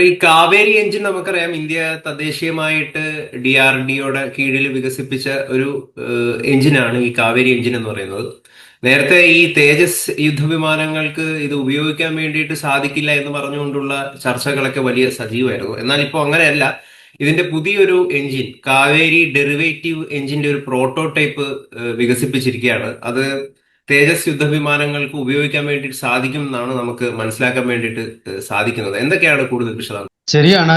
ഈ കാവേരി എഞ്ചിൻ നമുക്കറിയാം ഇന്ത്യ തദ്ദേശീയമായിട്ട് ഡി ആർ ഡിയുടെ കീഴിൽ വികസിപ്പിച്ച ഒരു എഞ്ചിനാണ് ഈ കാവേരി എഞ്ചിൻ എന്ന് പറയുന്നത്. നേരത്തെ ഈ തേജസ് യുദ്ധവിമാനങ്ങൾക്ക് ഇത് ഉപയോഗിക്കാൻ വേണ്ടിയിട്ട് സാധിക്കില്ല എന്ന് പറഞ്ഞുകൊണ്ടുള്ള ചർച്ചകളൊക്കെ വലിയ സജീവമായിരുന്നു. എന്നാൽ ഇപ്പോൾ അങ്ങനെയല്ല. ഇതിന്റെ പുതിയൊരു എഞ്ചിൻ കാവേരി ഡെറിവേറ്റീവ് എഞ്ചിന്റെ ഒരു പ്രോട്ടോടൈപ്പ് വികസിപ്പിച്ചിരിക്കുകയാണ്. അത് തേജസ് യുദ്ധവിമാനങ്ങൾക്ക് ഉപയോഗിക്കാൻ വേണ്ടിയിട്ട് സാധിക്കും എന്നാണ് നമുക്ക് മനസ്സിലാക്കാൻ വേണ്ടിയിട്ട് സാധിക്കുന്നത്. എന്തൊക്കെയാണ് കൂടുതൽ വിശദം ശരിയാണ്.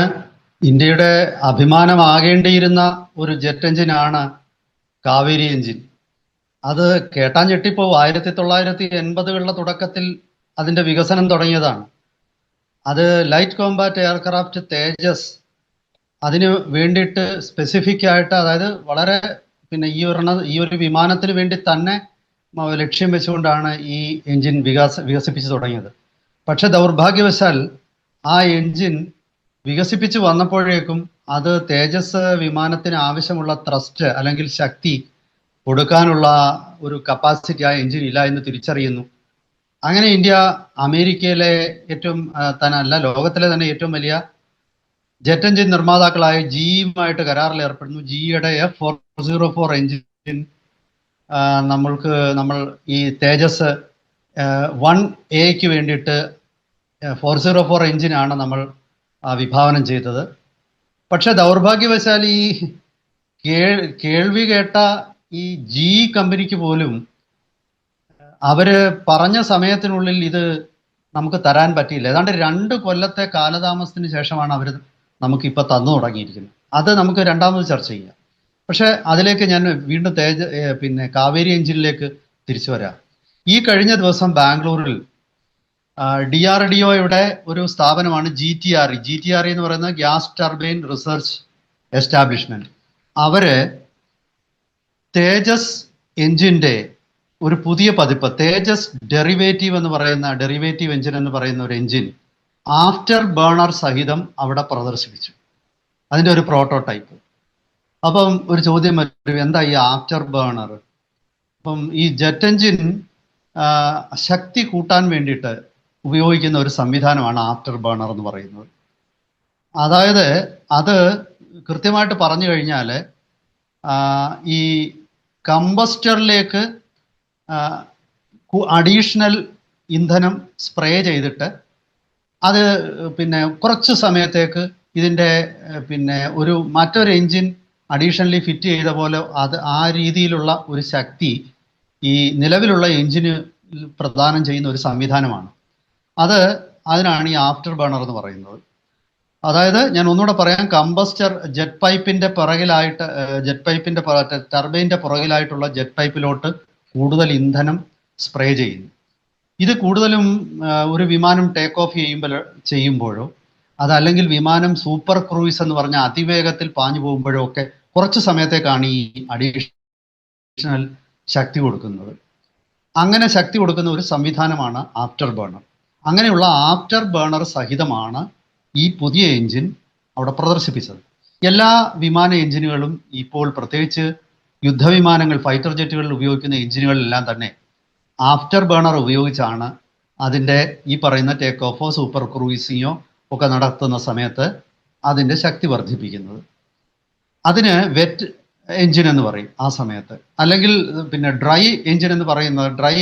ഇന്ത്യയുടെ അഭിമാനമാകേണ്ടിയിരുന്ന ഒരു ജെറ്റ് എഞ്ചിനാണ് കാവേരി എഞ്ചിൻ. അത് കേട്ടാൻ ഞെട്ടിപ്പോ ആയിരത്തി തൊള്ളായിരത്തി എൺപതുകളുടെ തുടക്കത്തിൽ അതിന്റെ വികസനം തുടങ്ങിയതാണ്. അത് ലൈറ്റ് കോമ്പാറ്റ് എയർക്രാഫ്റ്റ് തേജസ് അതിന് വേണ്ടിയിട്ട് സ്പെസിഫിക് ആയിട്ട് അതായത് വളരെ പിന്നെ ഈ ഒരെണ്ണ ഈ ഒരു വിമാനത്തിന് വേണ്ടി തന്നെ ലക്ഷ്യം വെച്ചുകൊണ്ടാണ് ഈ എഞ്ചിൻ വികാസ വികസിപ്പിച്ചു തുടങ്ങിയത്. പക്ഷെ ദൗർഭാഗ്യവശാൽ ആ എഞ്ചിൻ വികസിപ്പിച്ചു വന്നപ്പോഴേക്കും അത് തേജസ് വിമാനത്തിന് ആവശ്യമുള്ള ത്രസ്റ്റ് അല്ലെങ്കിൽ ശക്തി കൊടുക്കാനുള്ള ഒരു കപ്പാസിറ്റി ആ എഞ്ചിൻ ഇല്ല എന്ന് തിരിച്ചറിയുന്നു. അങ്ങനെ ഇന്ത്യ അമേരിക്കയിലെ ഏറ്റവും തന്നല്ല ലോകത്തിലെ തന്നെ ഏറ്റവും വലിയ ജെറ്റ് എഞ്ചിൻ നിർമ്മാതാക്കളായ ജിയുമായിട്ട് കരാറിൽ ഏർപ്പെടുന്നു. ജിയുടെ F four zero four engine നമ്മൾക്ക് നമ്മൾ ഈ തേജസ് വൺ എക്ക് വേണ്ടിയിട്ട് ഫോർ സീറോ ഫോർ എഞ്ചിനാണ് നമ്മൾ വിഭാവനം ചെയ്തത്. പക്ഷെ ദൗർഭാഗ്യവശാൽ ഈ കേൾ കേൾവി കേട്ട ഈ ജി കമ്പനിക്ക് പോലും അവർ പറഞ്ഞ സമയത്തിനുള്ളിൽ ഇത് നമുക്ക് തരാൻ പറ്റിയില്ല. ഏതാണ്ട് രണ്ട് കൊല്ലത്തെ കാലതാമസത്തിന് ശേഷമാണ് അവർ നമുക്ക് ഇപ്പൊ തന്നു തുടങ്ങിയിരിക്കുന്നത്. അത് നമുക്ക് രണ്ടാമത് ചർച്ച ചെയ്യാം. പക്ഷെ അതിലേക്ക് ഞാൻ വീണ്ടും തേജ പിന്നെ കാവേരി എഞ്ചിനിലേക്ക് തിരിച്ചു വരാം. ഈ കഴിഞ്ഞ ദിവസം ബാംഗ്ലൂരിൽ ഡി ആർ ഡി ഒയുടെ ഒരു സ്ഥാപനമാണ് G T R E. G T R എന്ന് പറയുന്ന ഗ്യാസ് ടർബൈൻ റിസർച്ച് എസ്റ്റാബ്ലിഷ്മെന്റ്. അവർ തേജസ് എഞ്ചിന്റെ ഒരു പുതിയ പതിപ്പ് തേജസ് ഡെറിവേറ്റീവ് എന്ന് പറയുന്ന ഡെറിവേറ്റീവ് എഞ്ചിൻ എന്ന് പറയുന്ന ഒരു എഞ്ചിൻ ആഫ്റ്റർ ബേണർ സഹിതം അവിടെ പ്രദർശിപ്പിച്ചു. അതിന്റെ ഒരു പ്രോട്ടോടൈപ്പ്. അപ്പം ഒരു ചോദ്യം വരും. എന്താ ഈ ആഫ്റ്റർ ബേണർ അപ്പം ഈ ജെറ്റ് എഞ്ചിൻ ശക്തി കൂട്ടാൻ വേണ്ടിയിട്ട് ഉപയോഗിക്കുന്ന ഒരു സംവിധാനമാണ് ആഫ്റ്റർ ബേണർ എന്ന് പറയുന്നത്. അതായത് അത് കൃത്യമായിട്ട് പറഞ്ഞു കഴിഞ്ഞാൽ ഈ കമ്പസ്റ്ററിലേക്ക് അഡീഷണൽ ഇന്ധനം സ്പ്രേ ചെയ്തിട്ട് അത് പിന്നെ കുറച്ച് സമയത്തേക്ക് ഇതിന്റെ പിന്നെ ഒരു മറ്റൊരു എഞ്ചിൻ അഡീഷണലി ഫിറ്റ് ചെയ്ത പോലെ അത് ആ രീതിയിലുള്ള ഒരു ശക്തി ഈ നിലവിലുള്ള എഞ്ചിന് പ്രദാനം ചെയ്യുന്ന ഒരു സംവിധാനമാണ്. അത് അതിനാണ് ഈ ആഫ്റ്റർ ബേണർ എന്ന് പറയുന്നത്. അതായത് ഞാൻ ഒന്നുകൂടെ പറയാം കമ്പസ്റ്റർ ജെറ്റ് പൈപ്പിന്റെ പിറകിലായിട്ട് ജെറ്റ് പൈപ്പിന്റെ ടർബൈന്റെ പുറകിലായിട്ടുള്ള ജെറ്റ് പൈപ്പിലോട്ട് കൂടുതൽ ഇന്ധനം സ്പ്രേ ചെയ്യുന്നു. ഇത് കൂടുതലും ഒരു വിമാനം ടേക്ക് ഓഫ് ചെയ്യുമ്പോൾ ചെയ്യുമ്പോഴോ അതല്ലെങ്കിൽ വിമാനം സൂപ്പർ ക്രൂയിസ് എന്ന് പറഞ്ഞ അതിവേഗത്തിൽ പാഞ്ഞു പോകുമ്പോഴോ ഒക്കെ കുറച്ച് സമയത്തേക്കാണ് ഈ അഡീഷണൽ ശക്തി കൊടുക്കുന്നത്. അങ്ങനെ ശക്തി കൊടുക്കുന്ന ഒരു സംവിധാനമാണ് ആഫ്റ്റർ ബേണർ അങ്ങനെയുള്ള ആഫ്റ്റർ ബേണർ സഹിതമാണ് ഈ പുതിയ എഞ്ചിൻ അവിടെ പ്രദർശിപ്പിച്ചത്. എല്ലാ വിമാന എഞ്ചിനുകളും ഇപ്പോൾ പ്രത്യേകിച്ച് യുദ്ധവിമാനങ്ങൾ ഫൈറ്റർ ജെറ്റുകളിൽ ഉപയോഗിക്കുന്ന എഞ്ചിനുകളെല്ലാം തന്നെ ആഫ്റ്റർ ബേണർ ഉപയോഗിച്ചാണ് അതിന്റെ ഈ പറയുന്ന ടേക്ക് ഓഫോ സൂപ്പർ ക്രൂയിസിങ്ങോ ഒക്കെ നടത്തുന്ന സമയത്ത് അതിന്റെ ശക്തി വർദ്ധിപ്പിക്കുന്നത്. അതിന് വെറ്റ് എഞ്ചിൻ എന്ന് പറയും ആ സമയത്ത്. അല്ലെങ്കിൽ പിന്നെ ഡ്രൈ എഞ്ചിൻ എന്ന് പറയുന്നത് ഡ്രൈ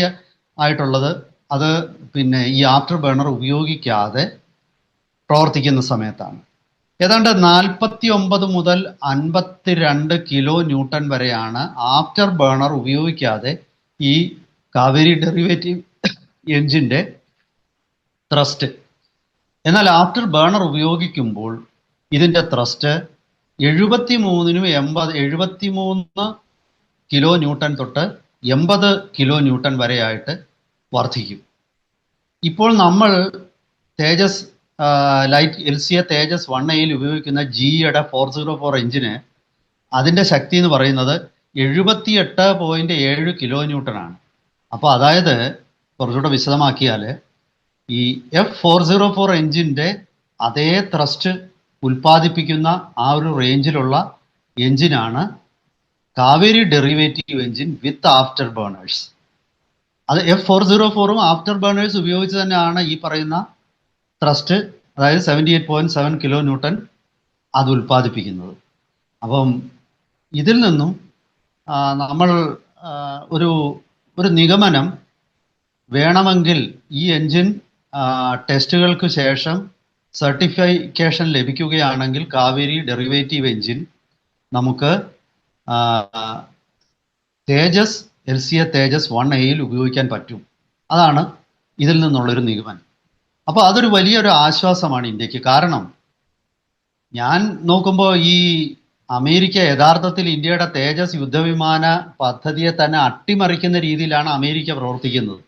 ആയിട്ടുള്ളത് അത് പിന്നെ ഈ ആഫ്റ്റർ ബേണർ ഉപയോഗിക്കാതെ പ്രവർത്തിക്കുന്ന സമയത്താണ്. ഏതാണ്ട് നാൽപ്പത്തി ഒമ്പത് മുതൽ അൻപത്തിരണ്ട് കിലോ ന്യൂട്ടൺ വരെയാണ് ആഫ്റ്റർ ബേണർ ഉപയോഗിക്കാതെ ഈ കാവേരി ഡെറിവേറ്റീവ് എഞ്ചിന്റെ ത്രസ്റ്റ് എന്നാൽ ആഫ്റ്റർ ബേണർ ഉപയോഗിക്കുമ്പോൾ ഇതിന്റെ ത്രസ്റ്റ് എഴുപത്തി മൂന്നിനും എൺപത് എഴുപത്തി മൂന്ന് കിലോ ന്യൂട്ടൺ തൊട്ട് എൺപത് കിലോ ന്യൂട്ടൺ വരെയായിട്ട് വർദ്ധിക്കും. ഇപ്പോൾ നമ്മൾ Tejas light L C A Tejas one എയിൽ ഉപയോഗിക്കുന്ന ജിയുടെ ഫോർ സീറോ ഫോർ എഞ്ചിന് അതിന്റെ ശക്തി എന്ന് പറയുന്നത് എഴുപത്തി എട്ട് പോയിന്റ് ഏഴ് കിലോ ന്യൂട്ടൺ ആണ്. അപ്പോൾ അതായത് കുറച്ചുകൂടെ വിശദമാക്കിയാൽ ഈ എഫ് ഫോർ സീറോ ഫോർ എഞ്ചിന്റെ അതേ ത്രസ്റ്റ് ഉൽപ്പാദിപ്പിക്കുന്ന ആ ഒരു റേഞ്ചിലുള്ള എഞ്ചിനാണ് Kaveri derivative engine with after burners അത് എഫ് ഫോർ സീറോ ഫോറും ആഫ്റ്റർ ബേണേഴ്സ് ഉപയോഗിച്ച് തന്നെയാണ് ഈ പറയുന്ന ത്രസ്റ്റ് അതായത് seventy eight point seven kilo newton അത് ഉൽപ്പാദിപ്പിക്കുന്നത്. അപ്പം ഇതിൽ നിന്നും നമ്മൾ ഒരു ഒരു നിഗമനം വേണമെങ്കിൽ ഈ എൻജിൻ ടെസ്റ്റുകൾക്ക് ശേഷം സർട്ടിഫിക്കേഷൻ ലഭിക്കുകയാണെങ്കിൽ കാവേരി ഡെറിവേറ്റീവ് എഞ്ചിൻ നമുക്ക് Tejas L C A Tejas one എയിൽ ഉപയോഗിക്കാൻ പറ്റും. അതാണ് ഇതിൽ നിന്നുള്ളൊരു നിഗമനം. അപ്പോൾ അതൊരു വലിയൊരു ആശ്വാസമാണ് ഇന്ത്യയ്ക്ക്. കാരണം ഞാൻ നോക്കുമ്പോൾ ഈ അമേരിക്ക യഥാർത്ഥത്തിൽ ഇന്ത്യയുടെ തേജസ് യുദ്ധവിമാന പദ്ധതിയെ തന്നെ അട്ടിമറിക്കുന്ന രീതിയിലാണ് അമേരിക്ക പ്രവർത്തിക്കുന്നത്.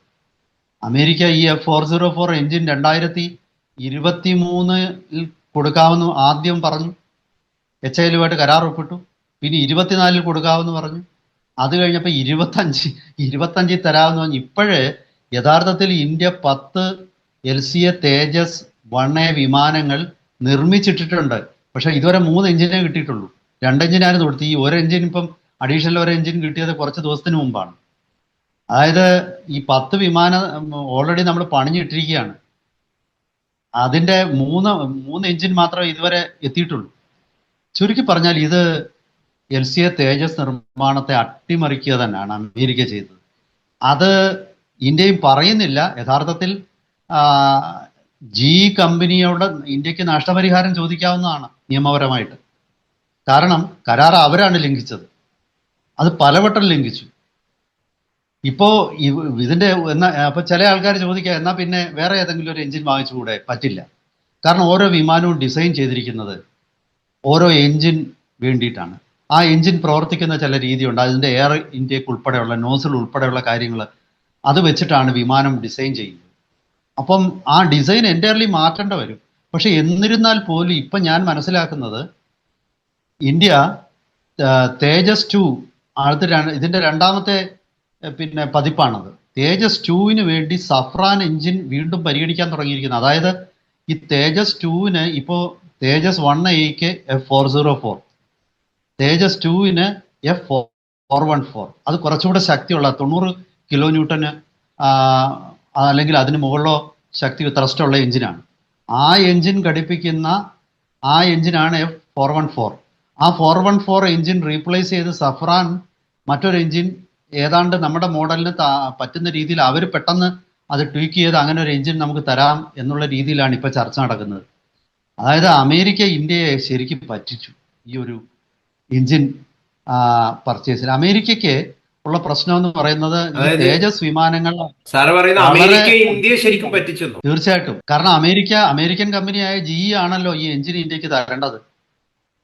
അമേരിക്ക ഈ F four zero four engine രണ്ടായിരത്തി ഇരുപത്തി മൂന്നിൽ കൊടുക്കാമെന്ന് ആദ്യം പറഞ്ഞു. എച്ച് ഐലുമായിട്ട് കരാർ ഒപ്പിട്ടു. പിന്നെ ഇരുപത്തിനാലിൽ കൊടുക്കാമെന്ന് പറഞ്ഞു. അത് കഴിഞ്ഞപ്പോൾ ഇരുപത്തഞ്ച് ഇരുപത്തഞ്ചിൽ തരാമെന്ന് പറഞ്ഞു. ഇപ്പോഴേ യഥാർത്ഥത്തിൽ ഇന്ത്യ പത്ത് L C A Tejas one A വിമാനങ്ങൾ നിർമ്മിച്ചിട്ടിട്ടുണ്ട്. പക്ഷെ ഇതുവരെ മൂന്ന് എഞ്ചിനേ കിട്ടിയിട്ടുള്ളൂ. രണ്ട് എഞ്ചിനായിരുന്നു കൊടുത്തു ഈ ഒരു എഞ്ചിൻ ഇപ്പം അഡീഷണൽ ഒരു എഞ്ചിൻ കിട്ടിയത് കുറച്ച് ദിവസത്തിന് മുമ്പാണ്. അതായത് ഈ പത്ത് വിമാന ഓൾറെഡി നമ്മൾ പണിഞ്ഞിട്ടിരിക്കുകയാണ്. അതിന്റെ മൂന്ന് മൂന്ന് എഞ്ചിൻ മാത്രമേ ഇതുവരെ എത്തിയിട്ടുള്ളൂ. ചുരുക്കി പറഞ്ഞാൽ ഇത് എൽ സി എ തേജസ് നിർമ്മാണത്തെ അട്ടിമറിക്കുക തന്നെയാണ് അമേരിക്ക ചെയ്തത്. അത് ഇന്ത്യയും പറയുന്നില്ല. യഥാർത്ഥത്തിൽ ജി കമ്പനിയോട് ഇന്ത്യയ്ക്ക് നഷ്ടപരിഹാരം ചോദിക്കാവുന്നതാണ് നിയമപരമായിട്ട്. കാരണം കരാർ അവരാണ് ലംഘിച്ചത്. അത് പലവട്ടം ലംഘിച്ചു. ഇപ്പോ ഇതിന്റെ എന്നാ അപ്പൊ ചില ആൾക്കാർ ചോദിക്കുക എന്നാ പിന്നെ വേറെ ഏതെങ്കിലും ഒരു എഞ്ചിൻ വാങ്ങിച്ചുകൂടെ? പറ്റില്ല. കാരണം ഓരോ വിമാനവും ഡിസൈൻ ചെയ്തിരിക്കുന്നത് ഓരോ എഞ്ചിൻ വേണ്ടിയിട്ടാണ്. ആ എഞ്ചിൻ പ്രവർത്തിക്കുന്ന ചില രീതിയുണ്ട്. അതിന്റെ എയർ ഇൻടേക്ക് ഉൾപ്പെടെയുള്ള നോസിൽ ഉൾപ്പെടെയുള്ള കാര്യങ്ങൾ അത് വെച്ചിട്ടാണ് വിമാനം ഡിസൈൻ ചെയ്യുന്നത്. അപ്പം ആ ഡിസൈൻ എന്റയർലി മാറ്റേണ്ട വരും. പക്ഷെ എന്നിരുന്നാൽ പോലും ഇപ്പം ഞാൻ മനസ്സിലാക്കുന്നത് ഇന്ത്യ തേജസ് ടു അടുത്ത ഇതിന്റെ രണ്ടാമത്തെ പിന്നെ പതിപ്പാണത്. തേജസ് ടുവിന് വേണ്ടി സഫ്രാൻ എഞ്ചിൻ വീണ്ടും പരിഗണിക്കാൻ തുടങ്ങിയിരിക്കുന്നത് അതായത് ഈ തേജസ് ടുവിന് ഇപ്പോൾ തേജസ് വൺ എയ്ക്ക് F four zero four Tejas ടുവിന് എഫ് ഫോർ വൺ ഫോർ അത് കുറച്ചുകൂടെ ശക്തിയുള്ള തൊണ്ണൂറ് കിലോ ന്യൂട്ടന് അല്ലെങ്കിൽ അതിന് മുകളിലോ ശക്തി ത്രസ്റ്റുള്ള എഞ്ചിനാണ്. ആ എഞ്ചിൻ ഘടിപ്പിക്കുന്ന ആ എഞ്ചിനാണ് എഫ് ഫോർ വൺ ഫോർ ആ four one four engine replace ചെയ്ത് സഫ്രാൻ മറ്റൊരു എഞ്ചിൻ ഏതാണ്ട് നമ്മുടെ മോഡലിന് പറ്റുന്ന രീതിയിൽ അവർ പെട്ടെന്ന് അത് ട്വീക്ക് ചെയ്ത് അങ്ങനെ ഒരു എഞ്ചിൻ നമുക്ക് തരാം എന്നുള്ള രീതിയിലാണ് ഇപ്പോൾ ചർച്ച നടക്കുന്നത്. അതായത് അമേരിക്ക ഇന്ത്യയെ ശരിക്കും പറ്റിച്ചു ഈ ഒരു എഞ്ചിൻ പർച്ചേസിൽ അമേരിക്കയ്ക്ക് ഉള്ള പ്രശ്നം എന്ന് പറയുന്നത് തേജസ് വിമാനങ്ങൾ തീർച്ചയായിട്ടും. കാരണം അമേരിക്ക അമേരിക്കൻ കമ്പനിയായ ജി ആണല്ലോ ഈ എഞ്ചിൻ ഇന്ത്യയ്ക്ക് തരേണ്ടത്.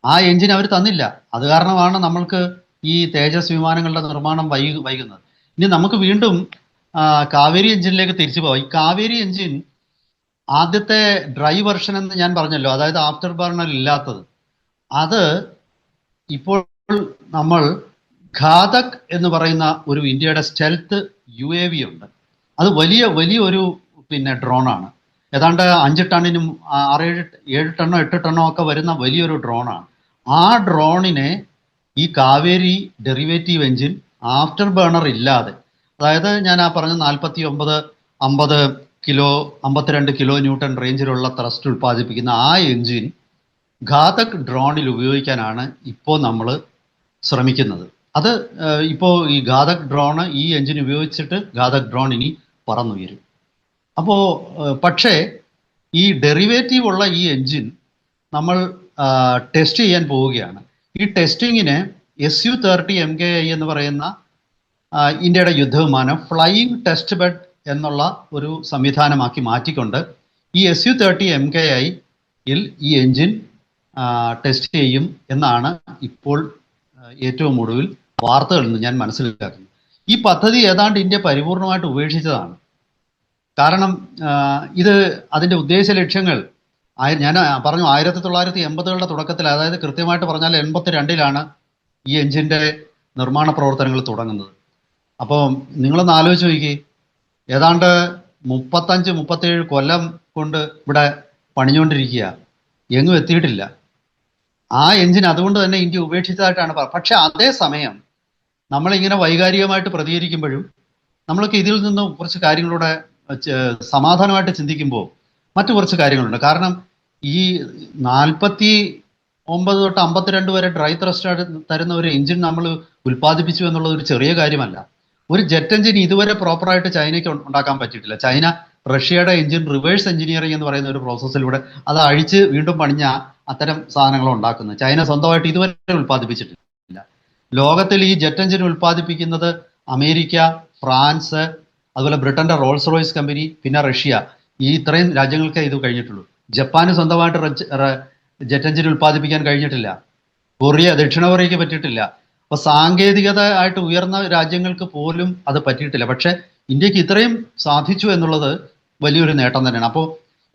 ആ എഞ്ചിൻ അവർ തന്നില്ല. അത് കാരണമാണ് നമ്മൾക്ക് ഈ തേജസ് വിമാനങ്ങളുടെ നിർമ്മാണം വൈ വൈകുന്നത്. ഇനി നമുക്ക് വീണ്ടും കാവേരി എഞ്ചിനിലേക്ക് തിരിച്ചു പോവാം. ഈ കാവേരി എഞ്ചിൻ ആദ്യത്തെ ഡ്രൈ വെർഷൻ എന്ന് ഞാൻ പറഞ്ഞല്ലോ അതായത് ആഫ്റ്റർ ബർണർ ഇല്ലാത്തത്. അത് ഇപ്പോൾ നമ്മൾ ഘാതക് എന്ന് പറയുന്ന ഒരു ഇന്ത്യയുടെ സ്റ്റെൽത്ത് യു എ വി ഉണ്ട്. അത് വലിയ വലിയ ഒരു പിന്നെ ഡ്രോണാണ്. ഏതാണ്ട് അഞ്ച് ടണ്ണിനും ആറേഴ് ഏഴ് ടണ്ണോ എട്ട് ടണ്ണോ ഒക്കെ വരുന്ന വലിയൊരു ഡ്രോണാണ്. ആ ഡ്രോണിനെ ഈ Kaveri derivative engine after burner ഇല്ലാതെ അതായത് ഞാൻ ആ പറഞ്ഞ നാൽപ്പത്തി ഒമ്പത് അമ്പത് കിലോ അമ്പത്തിരണ്ട് കിലോ ന്യൂട്ടൺ റേഞ്ചിലുള്ള ത്രസ്റ്റ് ഉൽപ്പാദിപ്പിക്കുന്ന ആ എഞ്ചിൻ ഘാതക് ഡ്രോണിൽ ഉപയോഗിക്കാനാണ് ഇപ്പോൾ നമ്മൾ ശ്രമിക്കുന്നത്. അത് ഇപ്പോൾ ഈ ഘാതക് ഡ്രോണ് ഈ എഞ്ചിൻ ഉപയോഗിച്ചിട്ട് ഘാതക് ഡ്രോൺ ഇനി പറന്നുയരും. അപ്പോൾ പക്ഷേ ഈ ഡെറിവേറ്റീവ് ഉള്ള ഈ എഞ്ചിൻ നമ്മൾ ടെസ്റ്റ് ചെയ്യാൻ പോവുകയാണ്. ഈ ടെസ്റ്റിങ്ങിന് S U thirty M K I എന്ന് പറയുന്ന ഇന്ത്യയുടെ യുദ്ധവിമാനം ഫ്ലൈയിങ് ടെസ്റ്റ് ബെഡ് എന്നുള്ള ഒരു സംവിധാനമാക്കി മാറ്റിക്കൊണ്ട് ഈ S U thirty M K ഐയിൽ ഈ എൻജിൻ ടെസ്റ്റ് ചെയ്യും എന്നാണ് ഇപ്പോൾ ഏറ്റവും ഒടുവിൽ വാർത്തകളിൽ നിന്ന് ഞാൻ മനസ്സിലാക്കുന്നത്. ഈ പദ്ധതി ഏതാണ്ട് ഇന്ത്യ പരിപൂർണമായിട്ട് ഉപേക്ഷിച്ചതാണ്. കാരണം ഇത് അതിന്റെ ഉദ്ദേശ ലക്ഷ്യങ്ങൾ ആയ- ഞാൻ പറഞ്ഞു ആയിരത്തി തൊള്ളായിരത്തി എൺപതുകളുടെ തുടക്കത്തിൽ അതായത് കൃത്യമായിട്ട് പറഞ്ഞാൽ എൺപത്തി രണ്ടിലാണ് ഈ എഞ്ചിന്റെ നിർമ്മാണ പ്രവർത്തനങ്ങൾ തുടങ്ങുന്നത്. അപ്പോൾ നിങ്ങളൊന്ന് ആലോചിച്ച് നോക്കി ഏതാണ്ട് മുപ്പത്തഞ്ച് മുപ്പത്തേഴ് കൊല്ലം കൊണ്ട് ഇവിടെ പണിഞ്ഞുകൊണ്ടിരിക്കുക. എങ്ങും എത്തിയിട്ടില്ല. ആ എഞ്ചിൻ അതുകൊണ്ട് തന്നെ ഇന്ത്യ ഉപേക്ഷിച്ചതായിട്ടാണ് പറ പക്ഷെ അതേസമയം നമ്മളിങ്ങനെ വൈകാരികമായിട്ട് പ്രതികരിക്കുമ്പോഴും നമ്മൾക്ക് ഇതിൽ നിന്നും കുറച്ച് കാര്യങ്ങളുടെ സമാധാനമായിട്ട് ചിന്തിക്കുമ്പോൾ മറ്റു കുറച്ച് കാര്യങ്ങളുണ്ട്. കാരണം ഈ നാൽപ്പത്തി ഒമ്പത് തൊട്ട് അമ്പത്തിരണ്ട് വരെ ഡ്രൈ ത്രസ്റ്റ് തരുന്ന ഒരു എഞ്ചിൻ നമ്മൾ ഉൽപ്പാദിപ്പിച്ചു എന്നുള്ളത് ഒരു ചെറിയ കാര്യമല്ല. ഒരു ജെറ്റ് എഞ്ചിൻ ഇതുവരെ പ്രോപ്പറായിട്ട് ചൈനയ്ക്ക് ഉണ്ടാക്കാൻ പറ്റിയിട്ടില്ല. ചൈന റഷ്യയുടെ എഞ്ചിൻ റിവേഴ്സ് എഞ്ചിനീയറിംഗ് എന്ന് പറയുന്ന ഒരു പ്രോസസ്സിലൂടെ അത് അഴിച്ച് വീണ്ടും പണിഞ്ഞ അത്തരം സാധനങ്ങൾ ഉണ്ടാക്കുന്നത്. ചൈന സ്വന്തമായിട്ട് ഇതുവരെ ഉൽപ്പാദിപ്പിച്ചിട്ടില്ല. ലോകത്തിൽ ഈ ജെറ്റ് എഞ്ചിൻ ഉൽപ്പാദിപ്പിക്കുന്നത് അമേരിക്ക ഫ്രാൻസ് അതുപോലെ ബ്രിട്ടന്റെ റോൾസ് റോയ്സ് കമ്പനി പിന്നെ റഷ്യ. ഈ ഇത്രയും രാജ്യങ്ങൾക്കേ ഇത് കഴിഞ്ഞിട്ടുള്ളൂ. ജപ്പാന് സ്വന്തമായിട്ട് ജെറ്റ് എഞ്ചിൻ ഉൽപ്പാദിപ്പിക്കാൻ കഴിഞ്ഞിട്ടില്ല. കൊറിയ ദക്ഷിണ കൊറിയയ്ക്ക് പറ്റിയിട്ടില്ല. അപ്പൊ സാങ്കേതികത ആയിട്ട് ഉയർന്ന രാജ്യങ്ങൾക്ക് പോലും അത് പറ്റിയിട്ടില്ല. പക്ഷെ ഇന്ത്യയ്ക്ക് ഇത്രയും സാധിച്ചു എന്നുള്ളത് വലിയൊരു നേട്ടം തന്നെയാണ്. അപ്പോൾ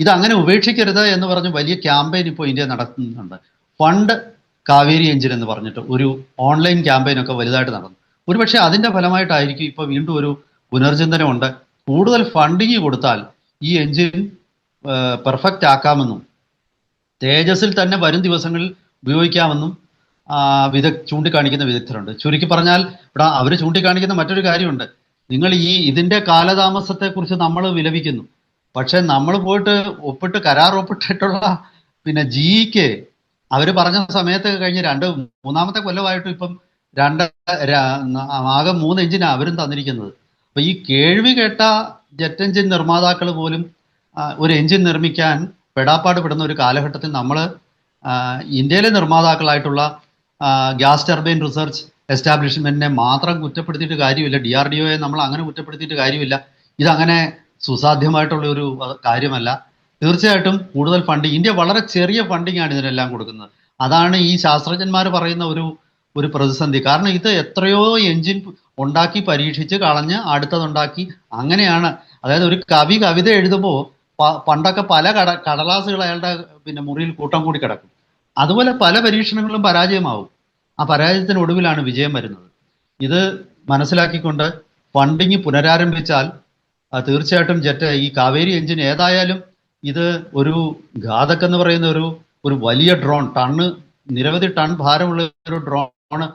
ഇത് അങ്ങനെ ഉപേക്ഷിക്കരുത് എന്ന് പറഞ്ഞ് വലിയ ക്യാമ്പയിൻ ഇപ്പോൾ ഇന്ത്യ നടത്തുന്നുണ്ട്. ഫണ്ട് കാവേരി എഞ്ചിൻ എന്ന് പറഞ്ഞിട്ട് ഒരു ഓൺലൈൻ ക്യാമ്പയിൻ ഒക്കെ വലുതായിട്ട് നടന്നു. ഒരുപക്ഷെ അതിന്റെ ഫലമായിട്ടായിരിക്കും ഇപ്പോൾ വീണ്ടും ഒരു പുനർചിന്തനമുണ്ട്. കൂടുതൽ ഫണ്ടിങ് കൊടുത്താൽ ഈ എഞ്ചിൻ പെർഫെക്റ്റ് ആക്കാമെന്നും തേജസ്സിൽ തന്നെ വരും ദിവസങ്ങളിൽ ഉപയോഗിക്കാമെന്നും വിദ ചൂണ്ടിക്കാണിക്കുന്ന വിദഗ്ധരുണ്ട്. ചുരുക്കി പറഞ്ഞാൽ ഇവിടെ അവർ ചൂണ്ടിക്കാണിക്കുന്ന മറ്റൊരു കാര്യമുണ്ട്. നിങ്ങൾ ഈ ഇതിന്റെ കാലതാമസത്തെക്കുറിച്ച് നമ്മൾ വിലപിക്കുന്നു. പക്ഷെ നമ്മൾ പോയിട്ട് ഒപ്പിട്ട് കരാർ ഒപ്പിട്ടിട്ടുള്ള പിന്നെ ജിക്ക് അവർ പറഞ്ഞ സമയത്ത് കഴിഞ്ഞ് രണ്ട് മൂന്നാമത്തെ കൊല്ലമായിട്ട് ഇപ്പം രണ്ട് ആകെ മൂന്ന് എഞ്ചിനാണ് അവരും തന്നിരിക്കുന്നത്. അപ്പൊ ഈ കേൾവി കേട്ട ജെറ്റ് എഞ്ചിൻ നിർമ്മാതാക്കൾ പോലും ഒരു എഞ്ചിൻ നിർമ്മിക്കാൻ പെടാപ്പാട് പെടുന്ന ഒരു കാലഘട്ടത്തിൽ നമ്മൾ ഇന്ത്യയിലെ നിർമ്മാതാക്കളായിട്ടുള്ള ഗ്യാസ് ടർബൈൻ റിസർച്ച് എസ്റ്റാബ്ലിഷ്മെന്റിനെ മാത്രം കുറ്റപ്പെടുത്തിയിട്ട് കാര്യമില്ല. ഡി ആർ ഡി ഒയെ നമ്മൾ അങ്ങനെ കുറ്റപ്പെടുത്തിയിട്ട് കാര്യമില്ല. ഇതങ്ങനെ സുസാധ്യമായിട്ടുള്ള ഒരു കാര്യമല്ല. തീർച്ചയായിട്ടും കൂടുതൽ ഫണ്ടിങ് ഇന്ത്യ വളരെ ചെറിയ ഫണ്ടിങ് ആണ് ഇതിനെല്ലാം കൊടുക്കുന്നത്. അതാണ് ഈ ശാസ്ത്രജ്ഞന്മാർ പറയുന്ന ഒരു ഒരു പ്രതിസന്ധി. കാരണം ഇത് എത്രയോ എഞ്ചിൻ ഉണ്ടാക്കി പരീക്ഷിച്ച് കളഞ്ഞ് അടുത്തതുണ്ടാക്കി അങ്ങനെയാണ്. അതായത് ഒരു കവി കവിത എഴുതുമ്പോൾ പണ്ടൊക്കെ പല കട കടലാസുകൾ അയാളുടെ പിന്നെ മുറിയിൽ കൂട്ടം കൂടി കിടക്കും. അതുപോലെ പല പരീക്ഷണങ്ങളും പരാജയമാവും. ആ പരാജയത്തിന് ഒടുവിലാണ് വിജയം വരുന്നത്. ഇത് മനസ്സിലാക്കിക്കൊണ്ട് ഫണ്ടിങ് പുനരാരംഭിച്ചാൽ തീർച്ചയായിട്ടും ജെറ്റ് ഈ കാവേരി എഞ്ചിൻ ഏതായാലും ഇത് ഒരു ഘാതക് എന്ന് പറയുന്ന ഒരു ഒരു വലിയ ഡ്രോൺ ടണ്ണ് നിരവധി ടൺ ഭാരമുള്ള ഒരു ഡ്രോണ്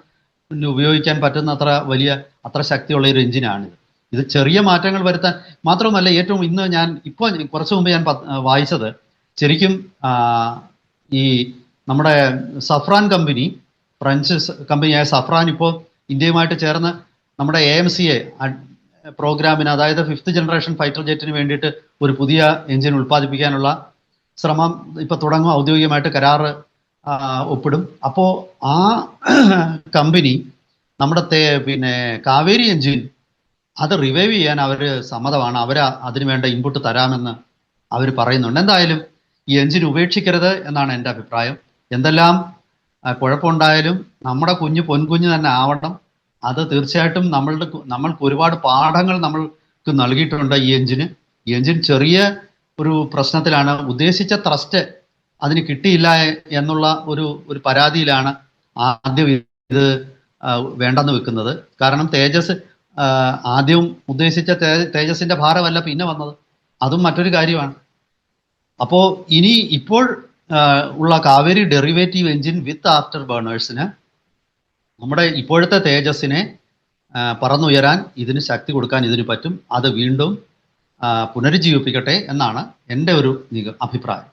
ഉപയോഗിക്കാൻ പറ്റുന്ന അത്ര വലിയ അത്ര ശക്തിയുള്ള ഒരു എഞ്ചിനാണിത്. ഇത് ചെറിയ മാറ്റങ്ങൾ വരുത്താൻ മാത്രവുമല്ല ഏറ്റവും ഇന്ന് ഞാൻ ഇപ്പോൾ കുറച്ചു മുമ്പ് ഞാൻ വായിച്ചത് ശരിക്കും ഈ നമ്മുടെ സഫ്രാൻ കമ്പനി ഫ്രഞ്ച് കമ്പനിയായ സഫ്രാൻ ഇപ്പോൾ ഇന്ത്യയുമായിട്ട് ചേർന്ന് നമ്മുടെ എ എം സി എ പ്രോഗ്രാമിന് അതായത് ഫിഫ്ത്ത് ജനറേഷൻ ഫൈറ്റർ ജെറ്റിന് വേണ്ടിയിട്ട് ഒരു പുതിയ എഞ്ചിൻ ഉൽപ്പാദിപ്പിക്കാനുള്ള ശ്രമം ഇപ്പൊ തുടങ്ങും. ഔദ്യോഗികമായിട്ട് കരാറ് ഒപ്പിടും. അപ്പോ ആ കമ്പനി നമ്മുടെ പിന്നെ കാവേരി എഞ്ചിൻ അത് റിവൈവ് ചെയ്യാൻ അവർ സമ്മതമാണ്. അവർ അതിന് വേണ്ട ഇൻപുട്ട് തരാമെന്ന് അവർ പറയുന്നുണ്ട്. എന്തായാലും ഈ എഞ്ചിൻ ഉപേക്ഷിക്കരുത് എന്നാണ് എന്റെ അഭിപ്രായം. എന്തെല്ലാം കുഴപ്പമുണ്ടായാലും നമ്മുടെ കുഞ്ഞ് പൊൻകുഞ്ഞ് തന്നെ ആവണം. അത് തീർച്ചയായിട്ടും നമ്മളുടെ നമ്മൾക്ക് ഒരുപാട് പാഠങ്ങൾ നമ്മൾക്ക് നൽകിയിട്ടുണ്ട് ഈ എഞ്ചിന് ഈ എഞ്ചിൻ ചെറിയ ഒരു പ്രശ്നത്തിലാണ്. ഉദ്ദേശിച്ച ത്രസ്റ്റ് അതിന് കിട്ടിയില്ല എന്നുള്ള ഒരു ഒരു പരാതിയിലാണ് ആദ്യം ഇത് വേണ്ടെന്ന് വെക്കുന്നത്. കാരണം തേജസ് ആദ്യം ഉദ്ദേശിച്ച തേജസിന്റെ ഭാരമല്ല പിന്നെ വന്നത്. അതും മറ്റൊരു കാര്യമാണ്. അപ്പോൾ ഇനി ഇപ്പോൾ ഉള്ള Kaveri derivative engine with after ബേണേഴ്സിന് നമ്മുടെ ഇപ്പോഴത്തെ തേജസ്സിനെ പറന്നുയരാൻ ഇതിന് ശക്തി കൊടുക്കാൻ ഇതിന് പറ്റും. അത് വീണ്ടും പുനരുജ്ജീവിപ്പിക്കട്ടെ എന്നാണ് എന്റെ ഒരു അഭിപ്രായം.